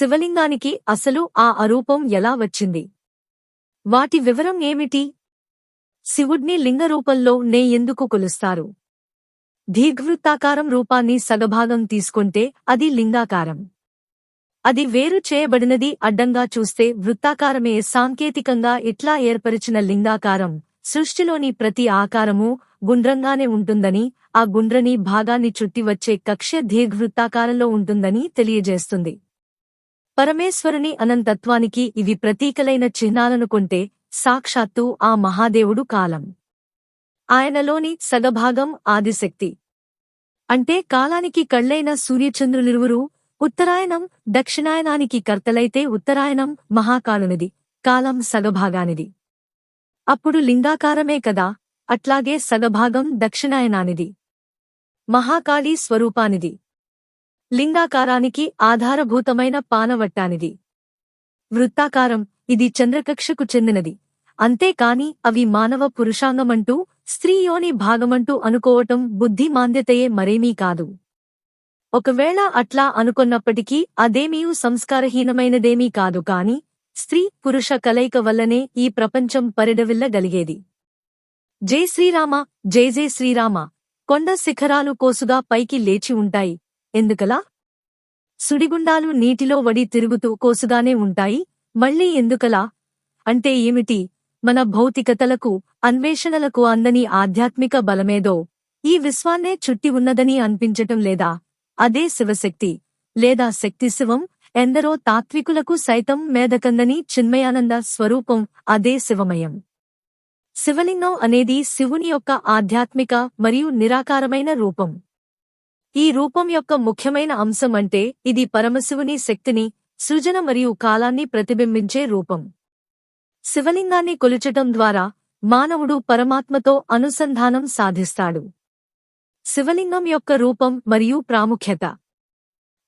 శివలింగానికి అసలు ఆ అరూపం ఎలా వచ్చింది? వాటి వివరం ఏమిటి? శివుడ్ని లింగరూపంలో నే ఎందుకు కొలుస్తారు? దీర్ఘవృత్తాకారం రూపాన్ని సగభాగం తీసుకుంటే అది లింగాకారం. అది వేరు చేయబడినది అడ్డంగా చూస్తే వృత్తాకారమే సాంకేతికంగా ఇట్లా ఏర్పరిచిన లింగాకారం. సృష్టిలోని ప్రతి ఆకారము గుండ్రంగానే ఉంటుందని ఆ గుండ్రని భాగాన్ని చుట్టి వచ్చే కక్ష్య దీర్ఘవృత్తాకారంలో ఉంటుందని తెలియజేస్తుంది. పరమేశ్వరుని అనంతత్వానికి ఇవి ప్రతీకలైన చిహ్నాలనుకుంటే సాక్షాత్తు ఆ మహాదేవుడు కాలం. ఆయనలోని సగభాగం ఆదిశక్తి. అంటే కాలానికి కళ్ళైన సూర్యచంద్రులిరువురు ఉత్తరాయణం దక్షిణాయనానికి కర్తలైతే ఉత్తరాయణం మహాకాలునిది కాలం సగభాగానిది. అప్పుడు లింగాకారమే కదా అట్లాగే సగభాగం దక్షిణాయనానిది. మహాకాళీ స్వరూపానిది. లింగాకారానికి ఆధారభూతమైన పానవట్టానిది. వృత్తాకారం ఇది చంద్రకక్షకు చెందినది. అంతేకాని అవి మానవ పురుషాంగమంటూ స్త్రీయోని భాగమంటూ అనుకోవటం బుద్ధిమాంద్యతయే మరేమీ కాదు. ఒకవేళ అట్లా అనుకున్నప్పటికీ అదేమీయూ సంస్కారహీనమైనదేమీ కాదు కాని స్త్రీ పురుష కలయిక వల్లనే ఈ ప్రపంచం పరిడవిల్లగలిగేది. జై శ్రీరామ జై జై శ్రీరామ. కొండ శిఖరాలు కోసుగా పైకి లేచి ఉంటాయి. ఎందుకలా? సుడిగుండాలు నీటిలో వడి తిరుగుతూ కోసుగానే ఉంటాయి మళ్ళీ ఎందుకలా? అంటే ఏమిటి? మన భౌతికతలకు అన్వేషణలకు అందని ఆధ్యాత్మిక బలమేదో? ఈ విశ్వాన్నే చుట్టి ఉన్నదని అనిపించటం లేదా? అదే శివశక్తి. లేదా శక్తి శివం ఎందరో తాత్వికులకు సైతం మేధకందని చిన్మయానంద స్వరూపం అదే శివమయం. శివలింగం అనేది శివుని యొక్క ఆధ్యాత్మిక మరియు నిరాకారమైన రూపం. ఈ రూపం యొక్క ముఖ్యమైన అంశం అంటే ఇది పరమశివుని శక్తిని సృజన మరియు కాలాన్ని ప్రతిబింబించే రూపం. శివలింగాన్ని కొలుచటం ద్వారా మానవుడు పరమాత్మతో అనుసంధానం సాధిస్తాడు. శివలింగం యొక్క రూపం మరియు ప్రాముఖ్యత.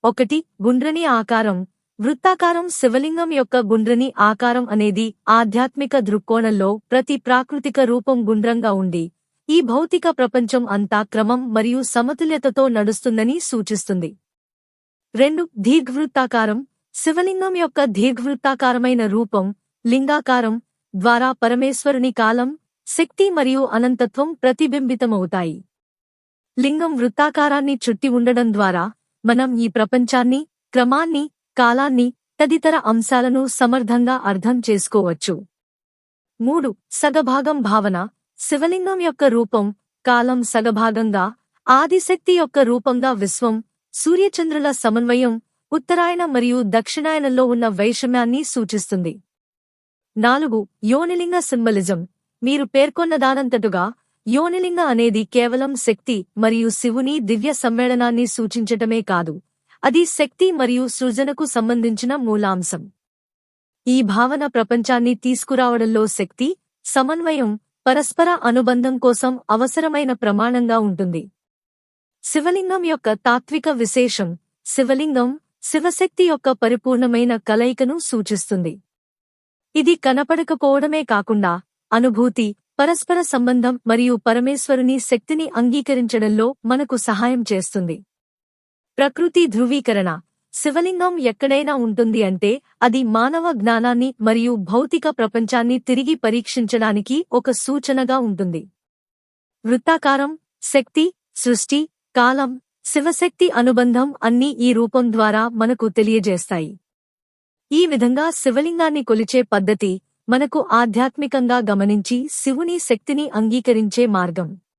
ఒకటి గుండ్రని ఆకారం. వృత్తాకారం శివలింగం యొక్క గుండ్రని ఆకారం అనేది ఆధ్యాత్మిక దృక్కోణంలో ప్రతి ప్రాకృతిక రూపం గుండ్రంగా ఉండి ఈ భౌతిక ప్రపంచం అంతా క్రమం మరియు సమతుల్యతతో నడుస్తుందని సూచిస్తుంది. రెండు దీర్ఘవృత్తాకారం. శివలింగం యొక్క దీర్ఘవృత్తాకారమైన రూపం లింగాకారం ద్వారా పరమేశ్వరుని కాలం శక్తి మరియు అనంతత్వం ప్రతిబింబితమవుతాయి. లింగం వృత్తాకారాన్ని చుట్టి ఉండడం ద్వారా మనం ఈ ప్రపంచాన్ని క్రమాన్ని కాలాన్ని తదితర అంశాలను సమర్థంగా అర్థం చేసుకోవచ్చు. మూడు సగభాగం భావన. శివలింగం యొక్క రూపం కాలం సగభాగంగా ఆదిశక్తి యొక్క రూపంగా విశ్వం సూర్యచంద్రుల సమన్వయం ఉత్తరాయణ మరియు దక్షిణాయనంలో ఉన్న వైషమ్యాన్ని సూచిస్తుంది. నాలుగు యోనిలింగ సింబలిజం. మీరు పేర్కొన్నదానంతటుగా యోనిలింగ అనేది కేవలం శక్తి మరియు శివుని దివ్య సమ్మేళనాన్ని సూచించటమే కాదు అది శక్తి మరియు సృజనకు సంబంధించిన మూలాంశం. ఈ భావన ప్రపంచాన్ని తీసుకురావడంలో శక్తి సమన్వయం పరస్పర అనుబంధం కోసం అవసరమైన ప్రమాణంగా ఉంటుంది. శివలింగం యొక్క తాత్విక విశేషం శివలింగం శివశక్తి యొక్క పరిపూర్ణమైన కలయికను సూచిస్తుంది. ఇది కనపడకపోవడమే కాకుండా అనుభూతి పరస్పర సంబంధం మరియు పరమేశ్వరుని శక్తిని అంగీకరించడంలో మనకు సహాయం చేస్తుంది. ప్రకృతి ధృవీకరణ శివలింగం ఎక్కడైనా ఉంటుంది అంటే అది మానవ జ్ఞానాన్ని మరియు భౌతిక ప్రపంచాన్ని తిరిగి పరీక్షించడానికి ఒక సూచనగా ఉంటుంది. వృత్తాకారం శక్తి సృష్టి కాలం శివశక్తి అనుబంధం అన్నీ ఈ రూపం ద్వారా మనకు తెలియజేస్తాయి. ఈ విధంగా శివలింగాన్ని కొలిచే పద్ధతి మనకు ఆధ్యాత్మికంగా గమనించి శివుని శక్తిని అంగీకరించే మార్గం.